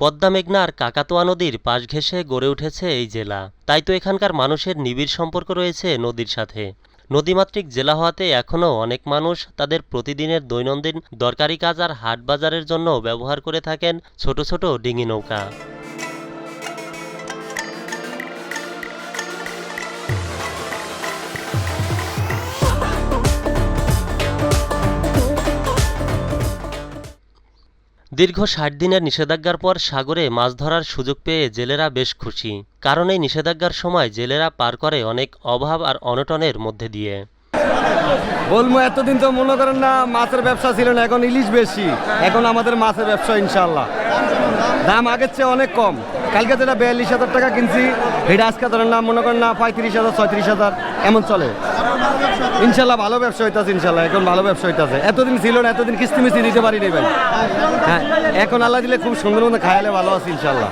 পদ্মা মেঘনা আর কাকাতোয়া নদীর পাশ ঘেঁষে গড়ে উঠেছে এই জেলা। তাই তো এখানকার মানুষের নিবিড় সম্পর্ক রয়েছে নদীর সাথে। নদীমাতৃক জেলা হওয়াতে এখনও অনেক মানুষ তাদের প্রতিদিনের দৈনন্দিন দরকারি কাজ আর হাট বাজারের জন্য ব্যবহার করে থাকেন ছোট ছোট ডিঙি নৌকা। দীর্ঘ ষাট দিনের নিষেধাজ্ঞার পর সাগরে মাছ ধরার সুযোগ পেয়ে জেলেরা বেশ খুশি। কারণ এই নিষেধাজ্ঞার সময় জেলেরা পার করে অনেক অভাব আর অনটনের মধ্যে দিয়ে। বলব এতদিন তো মনে করেন না মাছের ব্যবসা ছিল না, এখন ইলিশ বেশি। এখন আমাদের মাছের ব্যবসা ইনশাল্লাহ দাম আগের চেয়ে অনেক কম। কালকে যেটা বিয়াল্লিশ হাজার টাকা কিনছি, এটা আজকে ধরেন না, মনে করেন না, পঁয়ত্রিশ হাজার, ছয়ত্রিশ হাজার, এমন চলে। ইনশাল্লাহ ভালো ব্যবসা হইতাছে ইনশাল্লাহ এখন ভালো ব্যবসা হইতাছে। এতদিন ছিল না, এতদিন কিস্তি মিস্তি দিতে পারি ভাই। হ্যাঁ এখন আল্লাহ দিলে খুব সুন্দর মতো খায়ালে ভালো আছে ইনশাল্লাহ